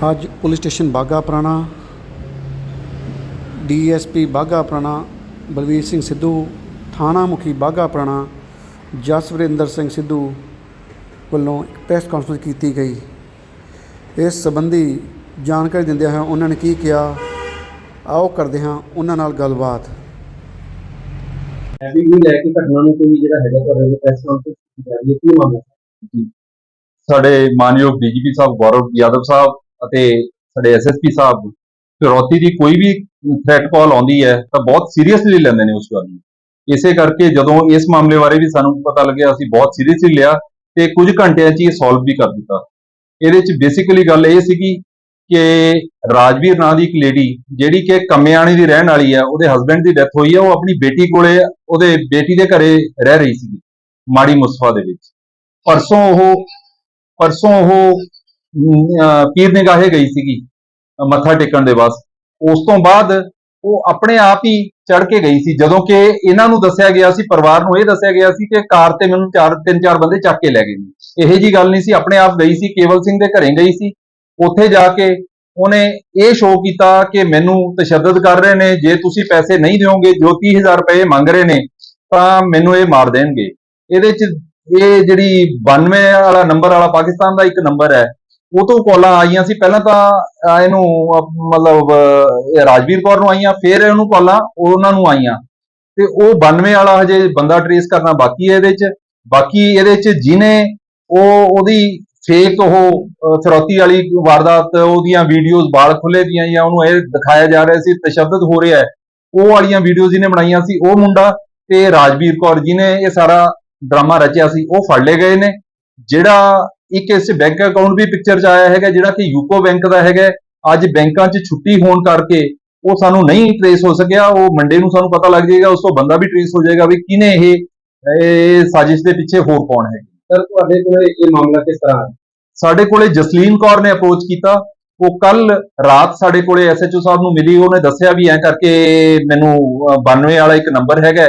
ਅੱਜ police station Bagha ਪੁਰਾਣਾ DSP Bagha ਪੁਰਾਣਾ ਬਲਵੀਰ ਸਿੰਘ ਸਿੱਧੂ ਥਾਣਾ ਮੁਖੀ ਬਾਘਾ ਪੁਰਾਣਾ ਜਸਵਿੰਦਰ ਸਿੰਘ ਸਿੱਧੂ ਵੱਲੋਂ ਇੱਕ ਪ੍ਰੈਸ ਕਾਨਫਰੰਸ ਕੀਤੀ ਗਈ। ਇਸ ਸੰਬੰਧੀ ਜਾਣਕਾਰੀ ਦਿੰਦਿਆਂ ਹੋਇਆਂ ਉਹਨਾਂ ਨੇ ਕੀ ਕਿਹਾ ਆਓ ਕਰਦੇ ਹਾਂ ਉਹਨਾਂ ਨਾਲ ਗੱਲਬਾਤ। ਲੈ ਕੇ ਘਟਨਾ ਨੂੰ ਕੋਈ ਜਿਹੜਾ ਹੈਗਾ ਤੁਹਾਡੇ ਕੋਲ ਪ੍ਰੈਸ ਕਾਨਫਰੰਸ ਕੀਤੀ ਜਾ ਰਹੀ ਹੈ ਕੀ ਮਾਮਲਾ ਸਾਡੇ ਮਾਨਯੋਗ ਡੀਜੀਪੀ ਸਾਹਿਬ ਗੌਰਵ ਯਾਦਵ ਸਾਹਿਬ ਅਤੇ ਸਾਡੇ ਐਸਐਸਪੀ ਸਾਹਿਬ ਫਿਰੌਤੀ ਦੀ ਕੋਈ ਵੀ ਥ੍ਰੈਟ ਕਾਲ ਆਉਂਦੀ ਹੈ, ਤਾਂ ਬਹੁਤ ਸੀਰੀਅਸਲੀ ਲੈਂਦੇ ਨੇ ਉਸ ਗੱਲ ਨੂੰ। ਇਸੇ ਕਰਕੇ ਜਦੋਂ ਇਸ ਮਾਮਲੇ ਬਾਰੇ ਵੀ ਸਾਨੂੰ ਪਤਾ ਲੱਗਿਆ, ਅਸੀਂ ਬਹੁਤ ਸੀਰੀਅਸਲੀ ਲਿਆ ਤੇ ਕੁਝ ਘੰਟਿਆਂ 'ਚ ਇਹ ਸੋਲਵ ਵੀ ਕਰ ਦਿੱਤਾ। ਇਹਦੇ 'ਚ ਬੇਸਿਕਲੀ ਗੱਲ ਇਹ ਸੀਗੀ ਕਿ ਰਾਜਵੀਰ ਨਾਂ ਦੀ ਇੱਕ ਲੇਡੀ ਜਿਹੜੀ ਕਿ ਕਮਿਆਣੀ ਦੀ ਰਹਿਣ ਵਾਲੀ ਹੈ, ਉਹਦੇ ਹਸਬੰਡ ਦੀ ਡੈਥ ਹੋਈ ਹੈ, ਉਹ ਆਪਣੀ ਬੇਟੀ ਕੋਲੇ, ਉਹਦੇ ਬੇਟੀ ਦੇ ਘਰੇ ਰਹਿ ਰਹੀ ਸੀ ਮਾੜੀ ਮੁਸਫਾ ਦੇ ਵਿੱਚ। ਪਰਸੋਂ ਉਹ ਪਰਸੋਂ ਉਹ ਅਹ, ਪੀਰ ਨਿਗਾਹੇ ਗਈ ਸੀਗੀ ਮੱਥਾ ਟੇਕਣ ਦੇ ਵਾਸਤੇ। ਉਸ ਤੋਂ ਬਾਅਦ ਉਹ ਆਪਣੇ ਆਪ ਹੀ ਚੜ ਕੇ ਗਈ ਸੀ ਜਦੋਂ ਕਿ ਇਹਨਾਂ ਨੂੰ ਦੱਸਿਆ ਗਿਆ ਸੀ ਪਰਿਵਾਰ ਨੂੰ ਇਹ ਦੱਸਿਆ ਗਿਆ ਸੀ ਕਿ ਕਾਰ ਤੇ ਮੈਨੂੰ ਚਾਰ ਤਿੰਨ ਚਾਰ ਬੰਦੇ ਚੱਕ ਕੇ ਲੈ ਗਏ ਨੇ। ਇਹੋ ਜੀ ਗੱਲ ਨਹੀਂ ਸੀ ਆਪਣੇ ਆਪ ਗਈ ਸੀ ਕੇਵਲ ਸਿੰਘ ਦੇ ਘਰੇ ਗਈ ਸੀ। ਉੱਥੇ ਜਾ ਕੇ ਉਹਨੇ ਇਹ ਸ਼ੋਅ ਕੀਤਾ ਕਿ ਮੈਨੂੰ ਤਸ਼ੱਦਦ ਕਰ ਰਹੇ ਨੇ ਜੇ ਤੁਸੀਂ ਪੈਸੇ ਨਹੀਂ ਦਿਓਗੇ ਜੋ 30000 ਰੁਪਏ ਮੰਗ ਰਹੇ ਨੇ ਤਾਂ ਮੈਨੂੰ ਇਹ ਮਾਰ ਦੇਣਗੇ। ਇਹਦੇ ਚ ਇਹ ਜਿਹੜੀ 92 ਵਾਲਾ ਨੰਬਰ ਵਾਲਾ ਪਾਕਿਸਤਾਨ ਦਾ ਇੱਕ ਨੰਬਰ ਹੈ ਉਹ ਤੋਂ ਕਾਲਾਂ ਆਈਆਂ ਸੀ ਪਹਿਲਾਂ ਤਾਂ ਇਹਨੂੰ ਮਤਲਬ ਅਹ, ਰਾਜਵੀਰ ਕੌਰ ਨੂੰ ਆਈਆਂ ਫਿਰ ਇਹਨੂੰ ਕਾਲਾਂ ਉਹਨਾਂ ਨੂੰ ਆਈਆਂ। ਤੇ ਉਹ 92 ਵਾਲਾ ਹਜੇ ਬੰਦਾ ਟ੍ਰੇਸ ਕਰਨਾ ਬਾਕੀ ਹੈ ਇਹਦੇ ਚ। ਬਾਕੀ ਇਹਦੇ ਚ ਜਿਹਨੇ ਉਹ ਉਹਦੀ ਫੇਕ ਉਹ ਅਹ, ਫਿਰੌਤੀ ਵਾਲੀ ਵਾਰਦਾਤ ਉਹਦੀਆਂ ਵੀਡੀਓਜ਼ ਬਾਲ ਖੁੱਲੇ ਦੀਆਂ ਜਾਂ ਉਹਨੂੰ ਇਹ ਦਿਖਾਇਆ ਜਾ ਰਿਹਾ ਸੀ ਤਸ਼ੱਦਦ ਹੋ ਰਿਹਾ ਹੈ ਉਹ ਵਾਲੀਆਂ ਵੀਡੀਓਜ਼ ਜਿਹਨੇ ਬਣਾਈਆਂ ਸੀ ਉਹ ਮੁੰਡਾ ਤੇ ਰਾਜਵੀਰ ਕੌਰ ਜਿਹਨੇ ਇਹ ਸਾਰਾ ਡਰਾਮਾ ਰਚਿਆ ਸੀ ਉਹ ਫੜ ਲਏ ਗਏ ਨੇ। ਜਿਹੜਾ ਇੱਕ ਇਸ ਬੈਂਕ ਅਕਾਊਂਟ ਵੀ ਪਿਕਚਰ 'ਚ ਆਇਆ ਹੈਗਾ ਜਿਹੜਾ ਕਿ ਯੂਕੋ ਬੈਂਕ ਦਾ ਹੈਗਾ ਅੱਜ ਬੈਂਕਾਂ 'ਚ ਛੁੱਟੀ ਹੋਣ ਕਰਕੇ ਉਹ ਸਾਨੂੰ ਨਹੀਂ ਟ੍ਰੇਸ ਹੋ ਸਕਿਆ। ਉਹ ਮੰਡੇ ਨੂੰ ਸਾਨੂੰ ਪਤਾ ਲੱਗ ਜਾਏਗਾ ਉਸ ਤੋਂ ਬੰਦਾ ਵੀ ਟ੍ਰੇਸ ਹੋ ਜਾਏਗਾ ਵੀ ਕਿਹਨੇ ਇਹ ਇਹ ਸਾਜ਼ਿਸ਼ ਦੇ ਪਿੱਛੇ ਹੋਰ ਕੌਣ ਹੈ। ਸਰ ਤੁਹਾਡੇ ਕੋਲ ਇਹ ਮਾਮਲਾ ਕਿਸ ਤਰ੍ਹਾਂ ਹੈ? ਸਾਡੇ ਕੋਲੇ ਜਸਲੀਨ ਕੌਰ ਨੇ ਅਪਰੋਚ ਕੀਤਾ। ਉਹ ਕੱਲ ਰਾਤ ਸਾਡੇ ਕੋਲੇ ਐਸਐਚਓ ਸਾਹਿਬ ਨੂੰ ਮਿਲੀ। ਉਹਨੇ ਦੱਸਿਆ ਵੀ ਐ ਕਰਕੇ ਮੈਨੂੰ ਅਹ, 92 ਵਾਲਾ ਇੱਕ ਨੰਬਰ ਹੈਗਾ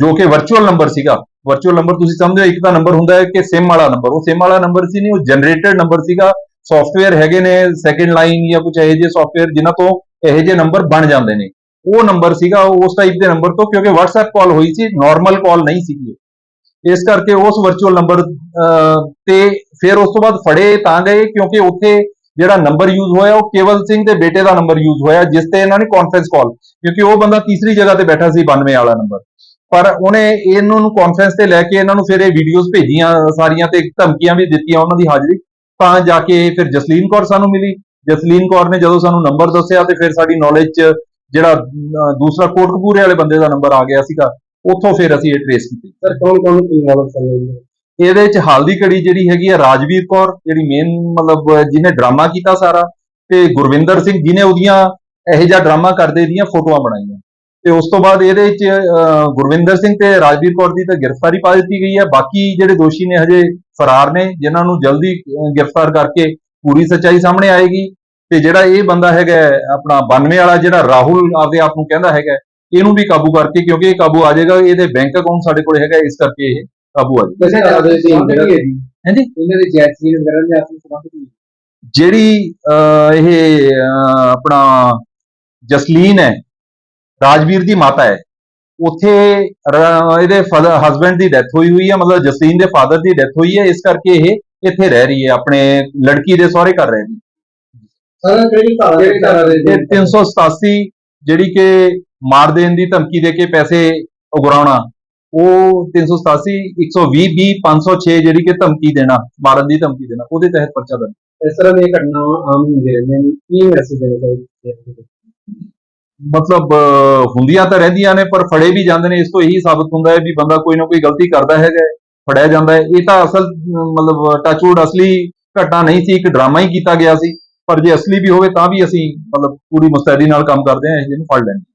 ਜੋ ਕਿ ਵਰਚੁਅਲ ਨੰਬਰ ਸੀਗਾ। ਵਰਚੁਅਲ ਨੰਬਰ ਤੁਸੀਂ ਸਮਝੋ ਇੱਕ ਤਾਂ ਨੰਬਰ ਹੁੰਦਾ ਹੈ ਕਿ ਸਿਮ ਵਾਲਾ ਨੰਬਰ ਉਹ ਸਿਮ ਵਾਲਾ ਨੰਬਰ ਸੀ ਨਹੀਂ, ਉਹ ਜਨਰੇਟਡ ਨੰਬਰ ਸੀਗਾ। ਸੌਫਟਵੇਅਰ ਹੈਗੇ ਨੇ ਸੈਕੰਡ ਲਾਈਨ ਜਾਂ ਕੁਝ ਇਹੋ ਜਿਹੇ ਸੌਫਟਵੇਅਰ ਜਿਨ੍ਹਾਂ ਤੋਂ ਇਹੋ ਜਿਹੇ ਨੰਬਰ ਬਣ ਜਾਂਦੇ ਨੇ। ਉਹ ਨੰਬਰ ਸੀਗਾ ਉਸ ਟਾਈਪ ਦੇ ਨੰਬਰ ਤੋਂ, ਕਿਉਂਕਿ WhatsApp ਕਾਲ ਹੋਈ ਸੀ ਨਾਰਮਲ ਕਾਲ ਨਹੀਂ ਸੀਗੀ ਇਸ ਕਰਕੇ ਉਸ ਵਰਚੁਅਲ ਨੰਬਰ ਤੇ ਫਿਰ ਉਸ ਤੋਂ ਬਾਅਦ ਫੜੇ ਤਾਂ ਗਏ, ਕਿਉਂਕਿ ਉੱਥੇ ਜਿਹੜਾ ਨੰਬਰ ਯੂਜ਼ ਹੋਇਆ, ਉਹ ਕੇਵਲ ਸਿੰਘ ਦੇ ਬੇਟੇ ਦਾ ਨੰਬਰ ਯੂਜ਼ ਹੋਇਆ, ਜਿਸ ਤੇ ਇਹਨਾਂ ਨੇ ਕਾਨਫਰੰਸ ਕਾਲ ਕਿਉਂਕਿ ਉਹ ਬੰਦਾ ਤੀਸਰੀ ਜਗ੍ਹਾ ਤੇ ਬੈਠਾ ਸੀ 92 ਵਾਲਾ ਨੰਬਰ ਪਰ ਉਹਨੇ ਇਹਨਾਂ ਨੂੰ ਕਾਨਫਰੰਸ ਤੇ ਲੈ ਕੇ ਇਹਨਾਂ ਨੂੰ ਫਿਰ ਇਹ ਵੀਡੀਓਜ਼ ਭੇਜੀਆਂ ਸਾਰੀਆਂ ਤੇ ਧਮਕੀਆਂ ਵੀ ਦਿੱਤੀਆਂ ਉਹਨਾਂ ਦੀ ਹਾਜ਼ਰੀ ਤਾਂ ਜਾ ਕੇ ਫਿਰ ਜਸਲੀਨ ਕੌਰ ਸਾਨੂੰ ਮਿਲੀ। ਜਸਲੀਨ ਕੌਰ ਨੇ ਜਦੋਂ ਸਾਨੂੰ ਨੰਬਰ ਦੱਸਿਆ ਤੇ ਫਿਰ ਸਾਡੀ ਨੌਲੇਜ 'ਚ ਜਿਹੜਾ ਦੂਸਰਾ ਕੋਟਕਪੂਰੇ ਵਾਲੇ ਬੰਦੇ ਦਾ ਨੰਬਰ ਆ ਗਿਆ ਸੀਗਾ ਉੱਥੋਂ ਫਿਰ ਅਸੀਂ ਇਹ ਟ੍ਰੇਸ ਕੀਤੀ। ਸਰ ਕੌਣ ਕੌਣ ਇਨਵੋਲਵ ਕਰ ਰਹੇ ਨੇ ਇਹਦੇ ਚ ਹਾਲ ਦੀ ਘੜੀ ਜਿਹੜੀ ਹੈਗੀ ਆ ਰਾਜਵੀਰ ਕੌਰ ਜਿਹੜੀ ਮੇਨ ਮਤਲਬ ਜਿਹਨੇ ਡਰਾਮਾ ਕੀਤਾ ਸਾਰਾ ਤੇ ਗੁਰਵਿੰਦਰ ਸਿੰਘ ਜਿਹਨੇ ਉਹਦੀਆਂ ਇਹੋ ਜਿਹਾ ਡਰਾਮਾ ਕਰਦੇ ਦੀਆਂ ਫੋਟੋਆਂ ਬਣਾਈਆਂ। ਤੇ ਉਸ ਤੋਂ ਬਾਅਦ ਇਹਦੇ ਚ ਅਹ, ਗੁਰਵਿੰਦਰ ਸਿੰਘ ਤੇ ਰਾਜਵੀਰ ਕੌਰ ਦੀ ਤਾਂ ਗ੍ਰਿਫਤਾਰੀ ਪਾ ਦਿੱਤੀ ਗਈ ਹੈ। ਬਾਕੀ ਜਿਹੜੇ ਦੋਸ਼ੀ ਨੇ ਹਜੇ ਫਰਾਰ ਨੇ ਜਿਨ੍ਹਾਂ ਨੂੰ ਜਲਦੀ ਗ੍ਰਿਫਤਾਰ ਕਰਕੇ ਪੂਰੀ ਸੱਚਾਈ ਸਾਹਮਣੇ ਆਏਗੀ। ਤੇ ਜਿਹੜਾ ਇਹ ਬੰਦਾ ਹੈਗਾ ਆਪਣਾ 92 ਵਾਲਾ ਜਿਹੜਾ ਰਾਹੁਲ ਆਪਦੇ ਆਪ ਨੂੰ ਕਹਿੰਦਾ ਹੈਗਾ ਇਹਨੂੰ ਵੀ ਕਾਬੂ ਕਰਕੇ ਕਿਉਂਕਿ ਇਹ ਕਾਬੂ ਆ ਜਾਏਗਾ ਇਹਦੇ ਬੈਂਕ ਅਕਾਊਂਟ ਸਾਡੇ ਕੋਲ ਹੈਗਾ ਇਸ ਕਰਕੇ ਇਹ ਕਾਬੂ ਆ ਜਾਏਗਾ। ਹਾਂਜੀ? ਇਹਨਾਂ ਦੇ ਜੈਸਮੀਨ ਵਗੈਰਾ ਦੇ ਆਪਸ ਸੰਬੰਧ ਜਿਹੜੀ ਇਹ ਆਪਣਾ ਜਸਲੀਨ ਹੈ ਰਾਜਵੀਰ ਦੀ ਮਾਤਾ ਹੈ। ਉੱਥੇ ਇਹਦੇ ਹਸਬੰਡ ਦੀ ਡੈਥ ਹੋਈ ਹੋਈ ਹੈ ਮਤਲਬ ਜਸਲੀਨ ਦੇ ਫਾਦਰ ਦੀ ਡੈਥ ਹੋਈ ਹੈ। ਇਸ ਕਰਕੇ ਇਹ ਇੱਥੇ ਰਹਿ ਰਹੀ ਹੈ ਆਪਣੇ ਲੜਕੀ ਦੇ ਸਹੁਰੇ ਘਰ ਰਹਿ ਰਹੀ ਸਰ ਕਿਹੜੀ ਧਾਰਾ ਦੇ ਧਾਰਾ ਦੇ ਹੈ? ਇਹ 387 ਜਿਹੜੀ ਕਿ ਮਾਰ ਦੇਣ ਦੀ ਧਮਕੀ ਦੇ ਕੇ ਪੈਸੇ ਉਗਰਾਉਣਾ ਉਹ 387 120 20 506 ਜਿਹੜੀ ਕਿ ਧਮਕੀ ਦੇਣਾ ਮਾਰਨ ਦੀ ਧਮਕੀ ਦੇਣਾ ਉਹਦੇ ਤਹਿਤ ਪਰਚਾ ਦਰਜ। ਇਸ ਤਰ੍ਹਾਂ ਦੀਆਂ ਘਟਨਾਵਾਂ ਆਮ ਹੁੰਦੀਆਂ ਰਹਿੰਦੀਆਂ ਨੇ। ਕੀ ਮੈਸੇਜ ਦੇਣਾ ਚਾਹੀਦਾ ਮਤਲਬ ਹੁੰਦੀਆਂ ਤਾਂ ਰਹਿੰਦੀਆਂ ਨੇ ਪਰ ਫੜੇ ਵੀ ਜਾਂਦੇ ਨੇ। ਇਸ ਤੋਂ ਇਹੀ ਸਾਬਤ ਹੁੰਦਾ ਹੈ ਵੀ ਬੰਦਾ ਕੋਈ ਨਾ ਕੋਈ ਗਲਤੀ ਕਰਦਾ ਹੈਗਾ ਹੈ, ਫੜਿਆ ਜਾਂਦਾ ਹੈ। ਇਹ ਤਾਂ ਅਸਲ ਮਤਲਬ ਟੱਚਵੁੱਡ ਅਸਲੀ ਘਟਨਾ ਨਹੀਂ ਸੀ ਇੱਕ ਡਰਾਮਾ ਹੀ ਕੀਤਾ ਗਿਆ ਸੀ। ਪਰ ਜੇ ਅਸਲੀ ਵੀ ਹੋਵੇ ਤਾਂ ਵੀ ਅਸੀਂ ਮਤਲਬ ਪੂਰੀ ਮੁਸਤੈਦੀ ਨਾਲ ਕੰਮ ਕਰਦੇ ਹਾਂ ਇਹਨੂੰ ਫੜ ਲੈਂਦੇ